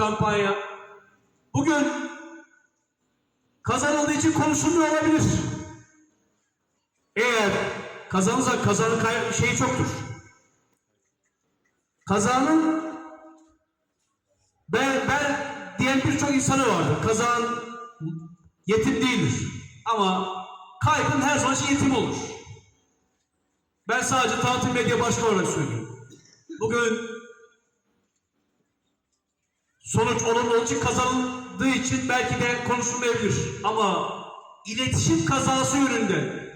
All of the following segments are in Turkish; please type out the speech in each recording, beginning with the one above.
kampanya. Bugün kazanıldığı için konuşulmuyor olabilir. Eğer kazanırsa kazanın şeyi çoktur. Kazanın ben, ben diyen birçok insanı vardır. Kazan yetim değildir. Ama kaybın her zaman yetim olur. Ben sadece Tatil Medya Başkanı olarak söylüyorum. Bugün sonuç olumlu olduğu için kazanıldığı için belki de konuşulmayabilir. Ama iletişim kazası yönünden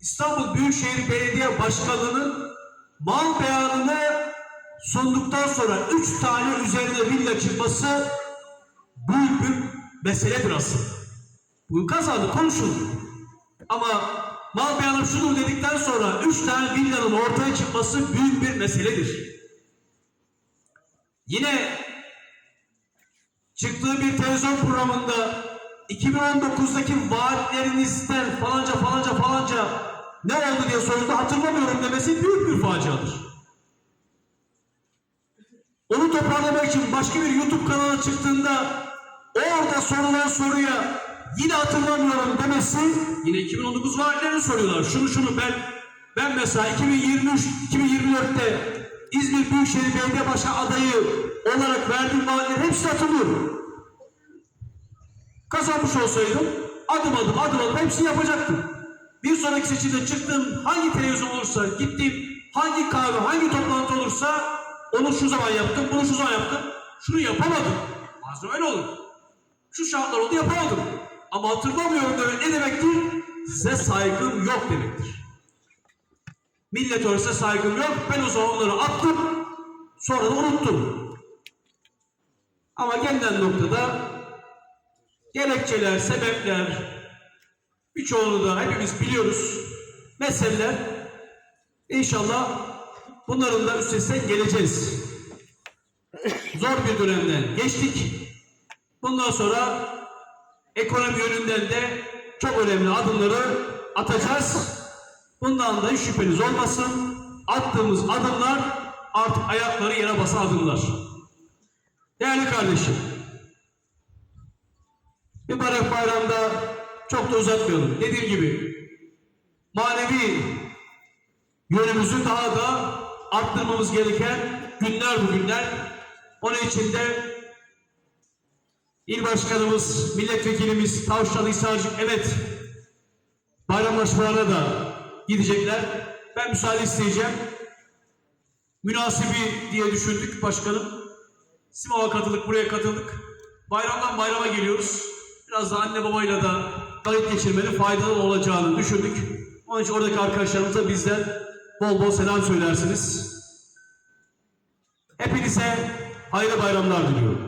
İstanbul Büyükşehir Belediye Başkanı'nın mal beyanını sunduktan sonra üç tane üzerine villa çıkması büyük bir meseledir aslında. Bu kazandı konuşuldu. Ama mal beyanım şudur dedikten sonra üç tane villanın ortaya çıkması büyük bir meseledir. Yine çıktığı bir televizyon programında 2019'daki vaatlerinizden falanca falanca falanca ne oldu diye soruldu hatırlamıyorum demesi büyük bir faciadır. Onu toparlamak için başka bir YouTube kanalına çıktığında orada sorulan soruya yine hatırlamıyorum demesi yine 2019 vaatlerini soruyorlar. Şunu şunu ben ben mesela 2023 2024'te İzmir Büyükşehir Belediye Başkanı adayı olarak verdiğim vaatlerin hepsini hatırlıyorum. Kazanmış olsaydım adım adım adım adım hepsini yapacaktım. Bir sonraki seçimde çıktığım hangi televizyon olursa, gittiğim hangi kahve, hangi toplantı olursa onu şu zaman yaptım, bunu şu zaman yaptım. Şunu yapamadım. Bazen öyle olur. Şu şartlar oldu yapamadım. Ama hatırlamıyorum demek ne demektir? Size saygım yok demektir. Millet ölse saygım yok. Ben o zaman onları attım. Sonra da unuttum. Ama gelinen noktada gerekçeler, sebepler, birçoğunu da hepimiz biliyoruz. Meseleler inşallah bunların da üstesinden geleceğiz. Zor bir dönemden geçtik. Bundan sonra ekonomi yönünden de çok önemli adımları atacağız. Bundan da hiç şüpheniz olmasın. Attığımız adımlar artık ayakları yere basan adımlar. Değerli kardeşim, Mübarek bayramda çok da uzatmayalım. Dediğim gibi manevi yönümüzü daha da arttırmamız gereken günler bu günler. Onun için de İl Başkanımız, Milletvekilimiz Tavşan İsa'cık evet bayramlaşmalarına da gidecekler. Ben müsaade isteyeceğim. Münasibi diye düşündük başkanım. Simav'a katıldık, buraya katıldık. Bayramdan bayrama geliyoruz. Biraz da anne babayla da vakit geçirmenin faydalı olacağını düşündük. Onun için oradaki arkadaşlarımıza bizden bol bol selam söylersiniz. Hepinize hayırlı bayramlar diliyorum.